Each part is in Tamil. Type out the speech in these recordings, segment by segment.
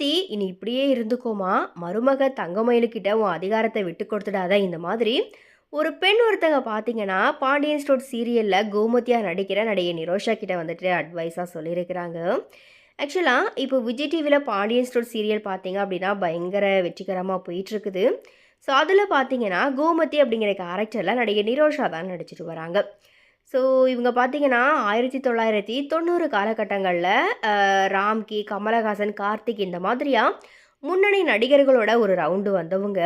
ஒருத்தி இனி இப்படியே இருந்துக்கோமா? மருமக தங்கமயிலுக்கிட்ட உன் அதிகாரத்தை விட்டு கொடுத்துடாத இந்த மாதிரி. ஒரு பெண் ஒருத்தங்க பார்த்தீங்கன்னா பாண்டியன் ஸ்டோர் சீரியலில் கோமதியாக நடிக்கிற நடிகை நிரோஷா கிட்ட வந்துட்டு அட்வைஸாக சொல்லியிருக்கிறாங்க. ஆக்சுவலாக இப்போ விஜய் டிவியில் பாண்டியன் ஸ்டோர் சீரியல் பார்த்தீங்க அப்படின்னா பயங்கர வெற்றிகரமாக போயிட்டுருக்குது. ஸோ அதில் பார்த்தீங்கன்னா கோமதி அப்படிங்கிற கேரக்டரில் நடிகை நிரோஷா தான் நடிச்சிட்டு வராங்க. ஸோ இவங்க பார்த்தீங்கன்னா ஆயிரத்தி தொள்ளாயிரத்தி தொண்ணூறு காலகட்டங்களில் ராம்கி கமலஹாசன் கார்த்திக் இந்த மாதிரியாக முன்னணி நடிகர்களோட ஒரு ரவுண்டு வந்தவங்க.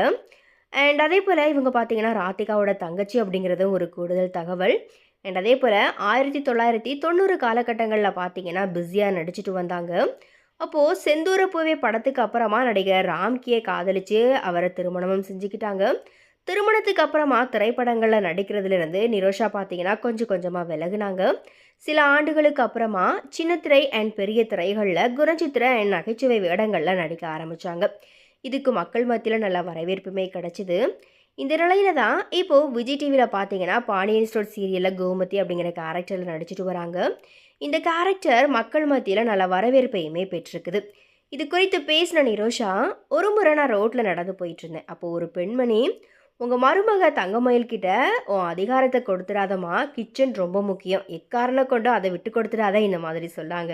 அண்ட் அதே போல் இவங்க பார்த்தீங்கன்னா ராதிகாவோட தங்கச்சி அப்படிங்கிறதும் ஒரு கூடுதல் தகவல். அண்ட் அதே போல் ஆயிரத்தி தொள்ளாயிரத்தி தொண்ணூறு காலகட்டங்களில் பார்த்தீங்கன்னா பிஸியாக நடிச்சிட்டு வந்தாங்க. அப்போது செந்தூர பூவே படத்துக்கு அப்புறமா நடிகர் ராம்கியை காதலித்து அவரை திருமணமும் செஞ்சுக்கிட்டாங்க. திருமணத்துக்கு அப்புறமா திரைப்படங்களில் நடிக்கிறதுலேருந்து நிரோஷா பார்த்தீங்கன்னா கொஞ்சம் கொஞ்சமாக விலகுனாங்க. சில ஆண்டுகளுக்கு அப்புறமா சின்ன திரை அண்ட் பெரிய திரைகளில் குணச்சித்திர அண்ட் நகைச்சுவை வேடங்களில் நடிக்க ஆரம்பித்தாங்க இதுக்கு மக்கள் மத்தியில் நல்ல வரவேற்புமே கிடச்சிது. இந்த நிலையில தான் இப்போது விஜய் டிவியில் பார்த்தீங்கன்னா பாண்டியன் ஸ்டோர் சீரியலில் கோமதி அப்படிங்கிற கேரக்டரில் நடிச்சிட்டு வராங்க. இந்த கேரக்டர் மக்கள் மத்தியில் நல்ல வரவேற்பையுமே பெற்றிருக்குது. இது குறித்து பேசின நிரோஷா ஒரு முறை நான் ரோட்டில் நடந்து போயிட்டு இருந்தேன். அப்போது ஒரு பெண்மணி உங்கள் மருமக தங்கமயில்கிட்ட உன் அதிகாரத்தை கொடுத்துடாதம்மா. கிச்சன் ரொம்ப முக்கியம். எக்காரணம் கொண்டு அதை விட்டு கொடுத்துடாத இந்த மாதிரி சொன்னாங்க.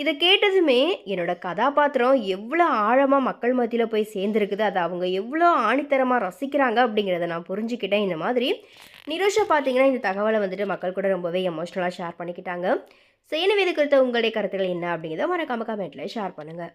இதை கேட்டதுமே என்னோட கதாபாத்திரம் எவ்வளோ ஆழமாக மக்கள் மத்தியில் போய் சேர்ந்துருக்குது அதை அவங்க எவ்வளோ ஆணித்தரமாக ரசிக்கிறாங்க அப்படிங்கிறத நான் புரிஞ்சுக்கிட்டேன். இந்த மாதிரி நிரோஷா பார்த்தீங்கன்னா இந்த தகவலை வந்துட்டு மக்கள் கூட ரொம்பவே எமோஷ்னலாக ஷேர் பண்ணிக்கிட்டாங்க. ஸோ இது குறித்த உங்களுடைய கருத்துக்கள் என்ன அப்படிங்கிறத மறக்காம கமெண்ட்டில் ஷேர் பண்ணுங்கள்